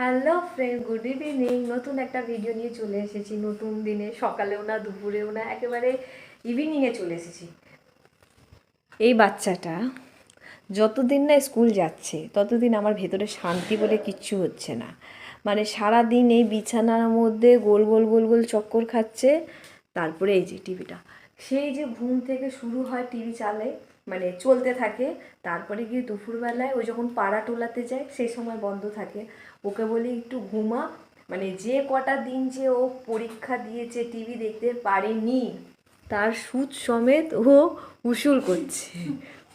Hello friend good evening নতুন একটা video নিয়ে চলে এসেছি। নতুন দিনে সকালেও না, দুপুরেও না, একেবারে ইভিনিংয়ে চলে এসেছি। এই বাচ্চাটা যতদিন না স্কুল যাচ্ছে, ততদিন আমার ভেতরে শান্তি বলে কিচ্ছু হচ্ছে না। মানে সারা দিন এই বিছানার মধ্যে গোল গোল গোল গোল চক্কর খাচ্ছে, তারপরে এই যে টিভিটা সেই যে ঘুম থেকে শুরু হয় টিভি চালে মানে চলতে থাকে, তারপরে গিয়ে দুপুরবেলায় ও যখন পাড়া টোলাতে যায়, সেই সময় বন্ধ থাকে। ওকে বলি, একটু ঘুমা। মানে যে কটা দিন যে ও পরীক্ষা দিয়েছে, টিভি দেখতে পারেনি, তার সুদ সমেত ও উসুল করছে।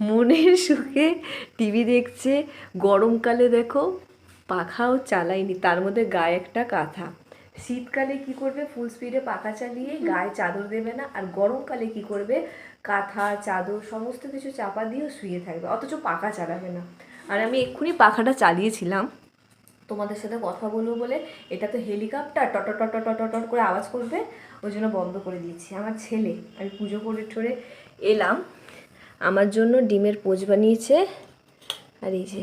মনের সুখে টিভি দেখছে। গরমকালে দেখো, পাখাও চালায়নি, তার মধ্যে গায়ে একটা কাঁথা। শীতকালে কি করবে? ফুল স্পিডে পাখা চালিয়ে গায়ে চাদর দেবে না আর গরমকালে কি করবে? কাঁথা চাদর সমস্ত কিছু চাপা দিয়েও শুয়ে থাকবে অথচ পাখা চালাবে না। আর আমি এক্ষুনি পাখাটা চালিয়েছিলাম। তোমাদের সাথে কথা বলব বলে এটা তো হেলিকপ্টার টট টট টট টট করে আওয়াজ করবে ওই জন্য বন্ধ করে দিয়েছি। আমার ছেলে আমি পুজো করে ঠরে এলাম। আমার জন্য ডিমের পোজ বানিয়েছে। আর এই যে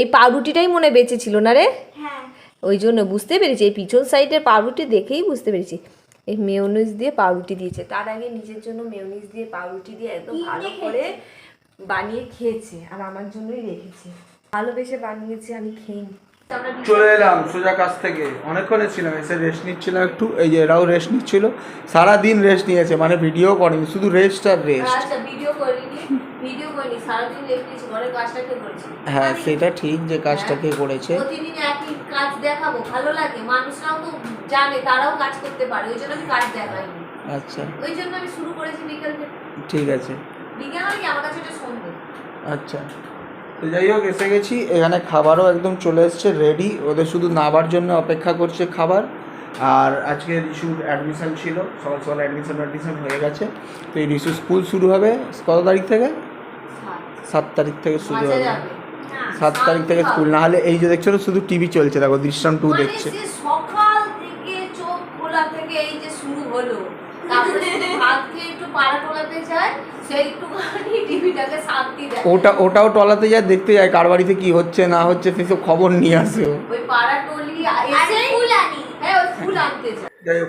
এই পাউরুটিটাই মনে বেঁচে ছিল না রে? ওই জন্য বুঝতে পেরেছি এই পিছন সাইডের পাউরুটি দেখেই বুঝতে পেরেছি। এই মেয়নিজ দিয়ে পাউরুটি দিয়েছে। তার আগে নিজের জন্য মেয়নিজ দিয়ে পাউরুটি দিয়ে একদম ভালো করে বানিয়ে খেয়েছে আর আমার জন্যই রেখেছে। ভালোবেসে বানিয়েছে আমি খেয়ে চলে এলাম সোজা কাছ থেকে। অনেকক্ষণ ছিলাম এসে রেস্ট নিচ্ছিলাম একটু। এই যে এরাও রেস্ট নিচ্ছিল। সারা দিন রেস্ট নিয়েছে মানে ভিডিও করেনি শুধু রেস্ট আর রেস্ট আচ্ছা সারাদিন করেছি। হ্যাঁ সেটা ঠিক যে কাজটা কে করেছে। প্রতিদিন একই কাজ দেখাবো ভালো লাগে। মানুষরাও তো জানে তারাও কাজ করতে পারে ওই জন্য আমি কাজ দেখাইনি। আচ্ছা। ওই জন্য আমি শুরু করেছি বিকেল থেকে। ঠিক আছে। বিকেল মানে আমার কাছে এটা সন্ধ্যে আচ্ছা। তো যাই হোক এসে গেছি। এখানে খাবারও একদম চলে এসছে রেডি ওদের শুধু নাবার জন্য অপেক্ষা করছে খাবার। আর আজকে রিশুর অ্যাডমিশান ছিল। সকাল সকাল অ্যাডমিশন অ্যাডমিশন হয়ে গেছে। তো এই রিশু স্কুল শুরু হবে কত তারিখ থেকে? সাত। তারিখ থেকে শুরু হবে। সাত তারিখ থেকে স্কুল না হলে এই যে দেখছ না, শুধু টিভি চলছে দেখো দৃশ্যম টু মানে দেখছে। সকাল থেকে চোখ খোলা থেকে এই যে শুরু হলো তারপরে শুধু ভাত খেয়ে একটু পাড়া টোলাতে যায় সেই একটুখানি টিভিটাকে শান্তি দেয়। ওটা ওটাও টলাতে যায় দেখতে যায় কার বাড়িতে কি হচ্ছে না হচ্ছে সেসব খবর নিয়ে আসে ও। ওই পাড়া টলি এসে ফুল আনি। হ্যাঁ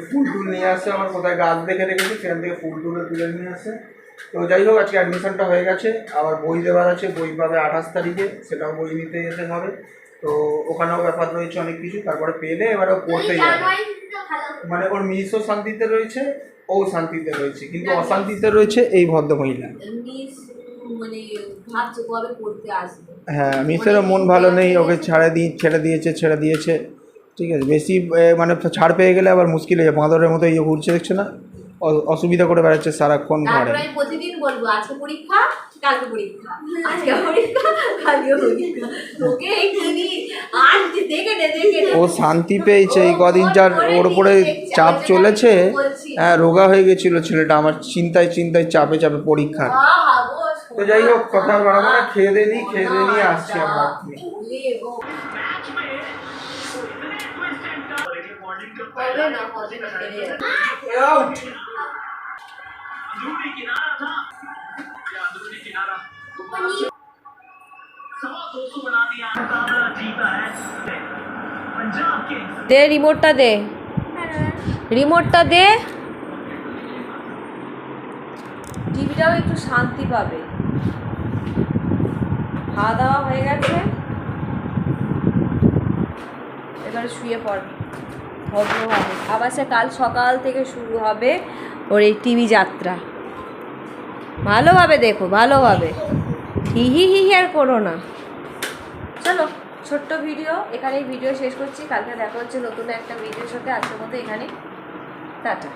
ফুল টুল নিয়ে আসে আমার কোথায় গাছ দেখে রেখেছে সেখান থেকে ফুল টুলে তুলে নিয়ে আসে। তো যাই হোক আজকে অ্যাডমিশনটা হয়ে গেছে। আবার বই দেওয়ার আছে বই পাবে আঠাশ তারিখে সেটাও বই নিতে যেতে হবে। তো ওখানেও ব্যাপার রয়েছে অনেক কিছু তারপরে পেলে এবারে ও পড়তে যাবে। মানে ওর মিসও শান্তিতে রয়েছে ও শান্তিতে রয়েছে কিন্তু অশান্তিতে রয়েছে এই ভদ্রমহিলা। মানে হ্যাঁ মিসেরও মন ভালো নেই ওকে ছাড়ে দিয়ে ছেড়ে দিয়েছে ছেড়ে দিয়েছে। ঠিক আছে বেশি মানে ছাড় পেয়ে গেলে আবার মুশকিল হয়ে যায় বাঁদরের মতো ইয়ে ঘুরছে দেখছ না? অসুবিধা করে বেড়াচ্ছে সারাক্ষণ ঘরে। আমি প্রতিদিন বলব আজকে পরীক্ষা কালকে পরীক্ষা। আজকে পরীক্ষা কালকে পরীক্ষা। ওকে টিভি আর দেখে দেখে ও শান্তি পেয়েছে এই কদিন যার ওর উপরে চাপ চলেছে হ্যাঁ রোগা হয়ে গেছিল ছেলেটা আমার চিন্তায় চিন্তায় চাপে চাপে পরীক্ষা। তো যাই হোক কথা বাড়াবো না খেয়ে দিয়ে নিই খেয়ে দিয়ে নিয়ে আসছি আমরা। এক্ষুনি। ওরে গো। হবে না, হবে না, বেরিয়ে যাবে। Out! अंदरूनी किनारा था या अंदरूनी किनारा सवा दो सौ बना दिया मुकाबला जीता है पंजाब किंग्स দে রিমোটটা দে রিমোটটা দে টিভিটাও একটু শান্তি পাবে খাওয়া দাওয়া হয়ে গেছে এবারে শুয়ে পড় ভদ্রভাবে আবার সে কাল সকাল থেকে শুরু হবে ওর এই টিভি যাত্রা। ভালোভাবে দেখো, ভালোভাবে। হিহি হি হি আর করো না। চলো, ছোট্ট ভিডিও। এখানেই ভিডিও শেষ করছি। কালকে দেখা হচ্ছে নতুন একটা ভিডিওর সাথে। আজকের মতো এখানে টাটা।